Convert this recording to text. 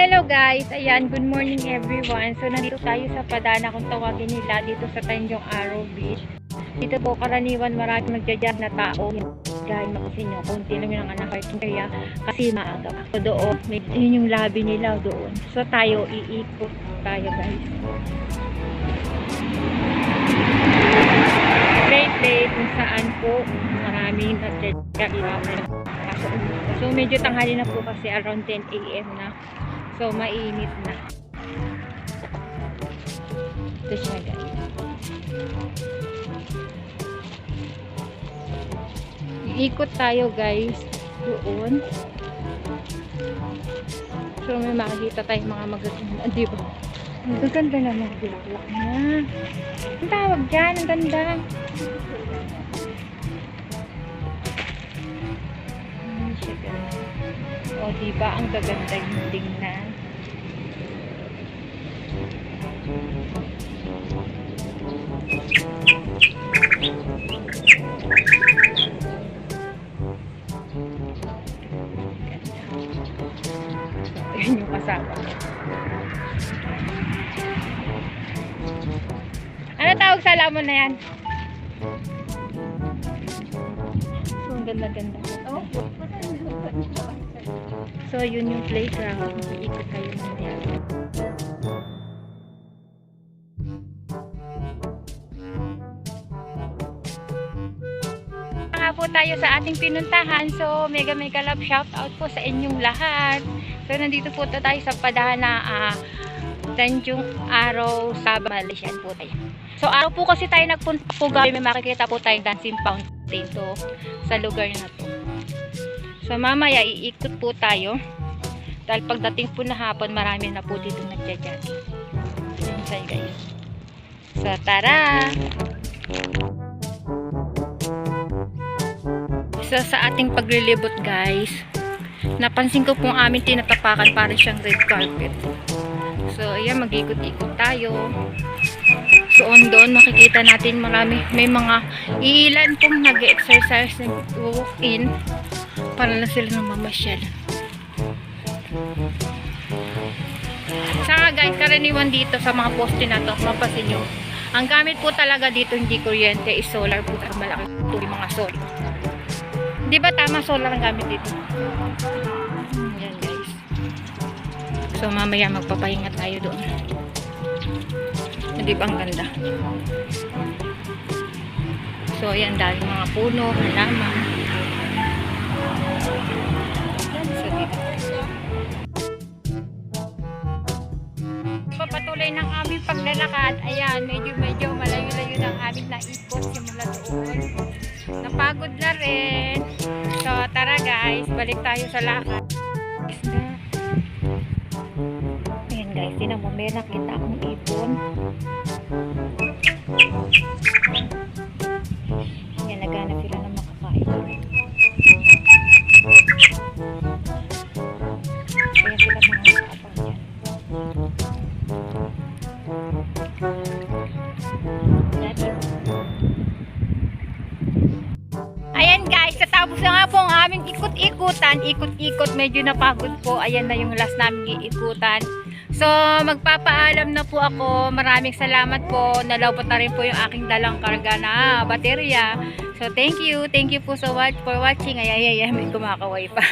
Hello guys! Ayan, good morning everyone. So, nandito tayo sa Padana kung tawagin nila dito sa Tanjong Arrow Beach. Dito po karaniwan marami magdadyan na tao. Dahil makasin nyo, kunti lang yung anak parking area kasi maaga. So, doon, may, yun yung lobby nila doon. So, tayo, iikot tayo guys. Play play kung saan po maraming nagdadyan. So, medyo tanghali na po kasi around 10 a.m. na. So, mainit na. Ito siya guys. Iikot tayo guys doon. So, may makikita tayong mga magaganda. Di ba? Ang gaganda na mga bulaklak niya. Ang tawag dyan. Ang ganda. O, di ba ang gaganda yung tingnan? Kasama. Ano tawag sa lamon na yan? So, ang ganda-ganda. Oh, So, yun yung playground. Iikot tayo mamaya. nga po tayo sa ating pinuntahan. So, mega mega love shout out po sa inyong lahat. So, nandito po tayo sa Padana ah, Tanjung Araw sa Malaysian po tayo. So, araw po kasi tayo nagpunta po. May makikita po tayong dancing fountain to sa lugar na to. So, mamaya iikot po tayo. Dahil pagdating po na hapon, marami na po dito nagja-jogging. Yun tayo guys. So, tara! So, sa ating paglilibot guys, napansin ko pong aming tinatapakan para siyang red carpet. So, ayan, mag-ikot-ikot tayo. So, on doon, makikita natin marami, may mga ilan pong nag-exercise and walk in para na sila ng mamasyal. Saka guys, karaniwan dito sa mga poste na to, mapasin nyo, ang gamit po talaga dito hindi kuryente is solar po malaki po yung mga solar. Di ba tama solar ang gamit dito? Yan guys. So mamaya magpapahinga tayo doon. Di ba ang ganda? So ayan dahil mga puno, halaman. So dito. Papatuloy ng aming paglalakad. Ayan, medyo medyo malayo-layo ng aming naikot simula doon. Napagod na rin. Guys, balik tayo sa lakad. Isda. Ayan guys, tinan mo, may nakita akong ipon. Ikot-ikutan. Ikot-ikot, medyo napagod po. Ayan na yung last naming iikutan. So, magpapaalam na po ako. Maraming salamat po. Nalawpot na rin po yung aking dalang karga na baterya. So, thank you. Thank you po so much for watching. Ay, ay, ay, may kumakaway pa.